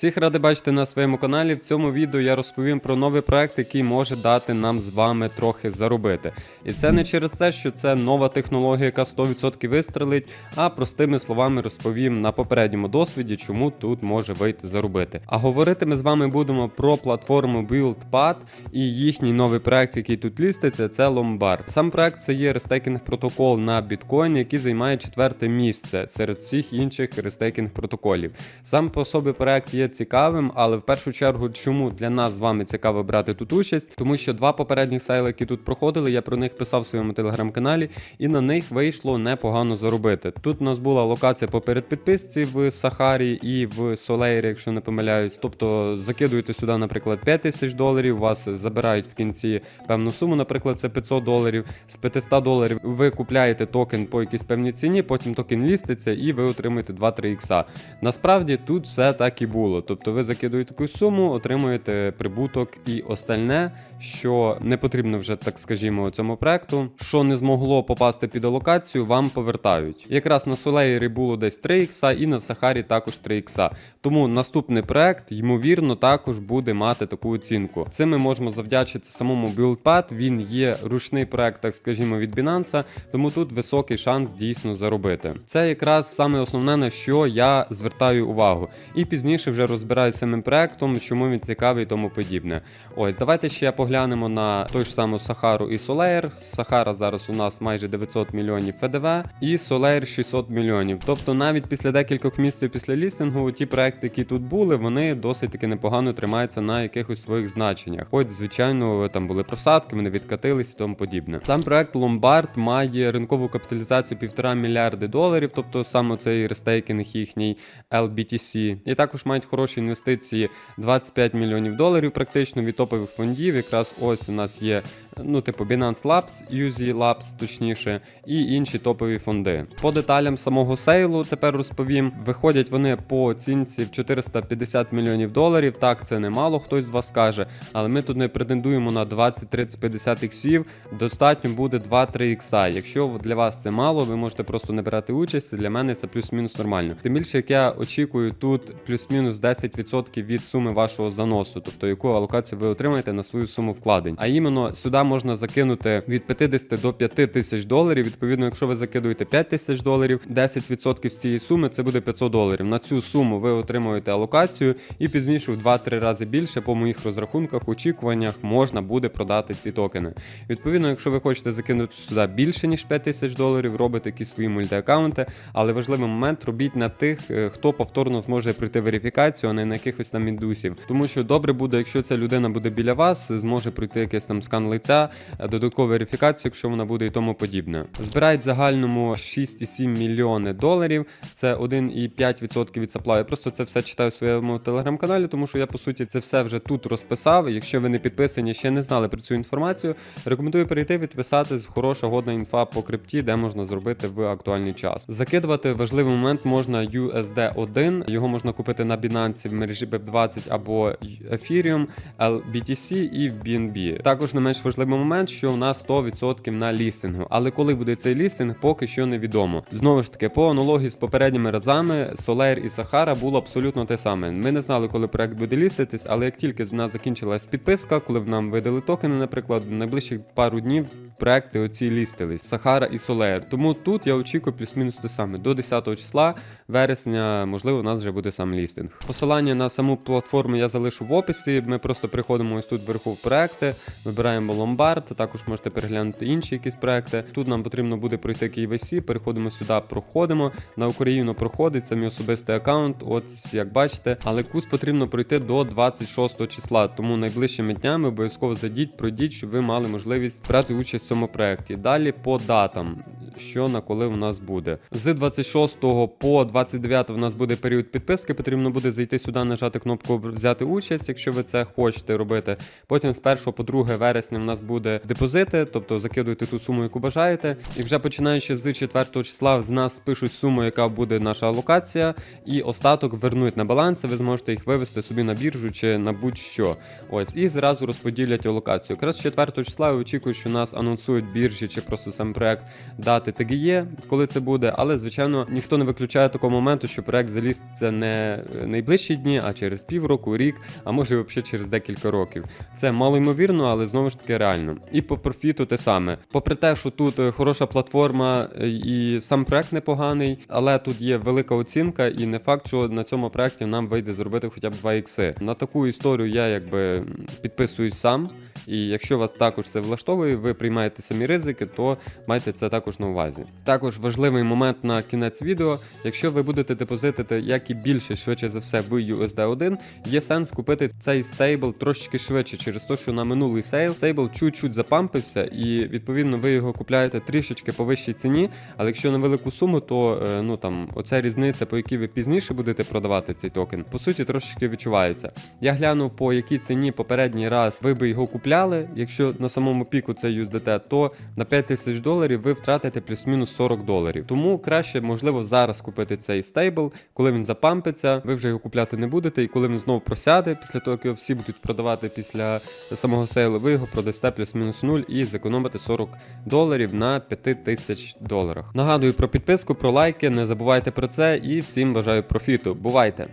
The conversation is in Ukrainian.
Всіх радий бачити на своєму каналі. В цьому відео я розповім про новий проект, який може дати нам з вами трохи заробити. І це не через те, що це нова технологія, яка 100% вистрелить, а простими словами розповім на попередньому досвіді, чому тут може вийти заробити. А говорити ми з вами будемо про платформу BuildPad і їхній новий проект, який тут ліститься, це Lombard. Сам проект це є рестейкінг протокол на біткоін, який займає четверте місце серед всіх інших рестейкінг протоколів. Сам по собі проект є цікавим, але в першу чергу, чому для нас з вами цікаво брати тут участь, тому що два попередніх сейли, які тут проходили, я про них писав в своєму телеграм-каналі, і на них вийшло непогано заробити. Тут у нас була локація по передпідписці в Сахарі і в Солейрі, якщо не помиляюсь. Тобто закидуєте сюди, наприклад, 5 тисяч доларів, вас забирають в кінці певну суму, наприклад, це 500 доларів. З 500 доларів ви купляєте токен по якійсь певній ціні, потім токен ліститься і ви отримуєте 2-3 ікса. Насправді тут все так і було. Тобто ви закидуєте таку суму, отримуєте прибуток і остальне, що не потрібно вже, так скажімо, цьому проекту, що не змогло попасти під алокацію, вам повертають. Якраз на Солеєрі було десь 3 ікса і на Сахарі також 3 ікса. Тому наступний проект, ймовірно, також буде мати таку оцінку. Це ми можемо завдячити самому BuildPad. Він є ручний проект, так скажімо, від Binance, тому тут високий шанс дійсно заробити. Це якраз саме основне, на що я звертаю увагу. І пізніше вже розбираюся самим проектом, чому він цікавий і тому подібне. Ось, давайте ще поглянемо на той ж саму Сахару і Солеєр. Сахара зараз у нас майже 900 мільйонів ФДВ, і Солеєр 600 мільйонів. Тобто навіть після декількох місяців після лістингу, ті проекти, які тут були, вони досить таки непогано тримаються на якихось своїх значеннях. Хоч, звичайно, там були просадки, вони відкатились і тому подібне. Сам проект Lombard має ринкову капіталізацію 1,5 мільярди доларів, тобто саме цей рестейкінг їхній LBTC. І також мають хороші інвестиції 25 мільйонів доларів, практично від топових фондів. Якраз ось у нас є. Ну, типу Binance Labs, UZ Labs, точніше, і інші топові фонди. По деталям самого сейлу тепер розповім. Виходять вони по оцінці в 450 мільйонів доларів. Так, це немало, хтось з вас каже, але ми тут не претендуємо на 20, 30, 50 іксів. Достатньо буде 2-3 ікса. Якщо для вас це мало, ви можете просто не брати участь. Для мене це плюс-мінус нормально. Тим більше, як я очікую, тут плюс-мінус 10% від суми вашого заносу, тобто яку алокацію ви отримаєте на свою суму вкладень. А іменно сюди можна закинути від 50 до 5 тисяч доларів. Відповідно, якщо ви закидуєте 5 тисяч доларів, 10% з цієї суми це буде 500 доларів. На цю суму ви отримуєте алокацію, і пізніше в 2-3 рази більше по моїх розрахунках, очікуваннях можна буде продати ці токени. Відповідно, якщо ви хочете закинути сюди більше ніж 5 тисяч доларів, робите якісь свої мультиаккаунти, але важливий момент робіть на тих, е, хто повторно зможе пройти верифікацію, а не на якихось там індусів. Тому що добре буде, якщо ця людина буде біля вас, зможе пройти якийсь там скан лиця, е, додаткову верифікацію, якщо вона буде і тому подібне. Збирають загальному 6,7 мільйони доларів. Це 1,5% від саплаю. Я просто це все читаю в своєму телеграм-каналі, тому що я по суті це все вже тут розписав. Якщо ви не підписані, ще не знали про цю інформацію, рекомендую перейти підписатись. Хороша годна інфа по крипті, де можна зробити в актуальний час. Закидувати важливий момент можна USD1, його можна купити на Binance в мережі BEP20 або Ethereum, LBTC і в BNB. Також не менш важливий момент, що у нас 100% на лістингу. Але коли буде цей лістинг, поки що невідомо. Знову ж таки, по аналогії з попередніми разами, Soler і Sahara було абсолютно те саме. Ми не знали, коли проект буде ліститись, але як тільки в нас закінчилась підписка, коли в нам видали токени, наприклад, найближчих пару днів проекти оці лістились Сахара і Солеєр. Тому тут я очікую плюс-мінус те саме. До 10 числа вересня, можливо, у нас вже буде сам лістинг. Посилання на саму платформу я залишу в описі. Ми просто приходимо ось тут вверху в проекти, вибираємо ломбард, також можете переглянути інші якісь проекти. Тут нам потрібно буде пройти KYC, переходимо сюди, проходимо. На Україну проходить мій особистий аккаунт. От як бачите, але курс потрібно пройти до 26 числа. Тому найближчими днями обов'язково зайдіть, пройдіть, щоб ви мали можливість брати участь в цьому проекті. Далі по датам, що на коли у нас буде. З 26 по 29 у нас буде період підписки. Потрібно буде зайти сюди, нажати кнопку взяти участь, якщо ви це хочете робити. Потім з 1 по 2 вересня у нас буде депозити, тобто закидуйте ту суму, яку бажаєте. І вже починаючи з 4 числа з нас спишуть суму, яка буде наша алокація, і остаток вернуть на баланс. Ви зможете їх вивести собі на біржу чи на будь-що. Ось і зразу розподілять алокацію. Якраз з 4 числа я очікую, що нас анонсують біржі чи просто сам проект дати знати TGE, коли це буде, але звичайно ніхто не виключає такого моменту, що проект залізться не найближчі дні, а через півроку, рік, а може взагалі через декілька років. Це мало ймовірно, але знову ж таки реально. І по профіту те саме. Попри те, що тут е, хороша платформа е, і сам проект непоганий, але тут є велика оцінка, і не факт, що на цьому проекті нам вийде зробити хоча б 2 ікси. На таку історію я якби підписуюсь сам. І якщо вас також це влаштовує, ви приймаєте самі ризики, то майте це також на увазі. Також важливий момент на кінець відео. Якщо ви будете депозитити як і більше, швидше за все, в USD 1, є сенс купити цей стейбл трошечки швидше, через те, що на минулий сейл стейбл чуть-чуть запампився, і відповідно ви його купляєте трішечки по вищій ціні. Але якщо на велику суму, то е, ну там оця різниця, по якій ви пізніше будете продавати цей токен, по суті, трошечки відчувається. Я глянув по якій ціні попередній раз ви би його купляли. Якщо на самому піку це USDT, то на 5 тисяч доларів ви втратите плюс-мінус 40 доларів. Тому краще, можливо, зараз купити цей стейбл, коли він запампиться, ви вже його купляти не будете, і коли він знову просяде, після того, як його всі будуть продавати після самого сейлу, ви його продасте плюс-мінус 0 і зекономите 40 доларів на 5 тисяч доларах. Нагадую про підписку, про лайки, не забувайте про це і всім бажаю профіту. Бувайте!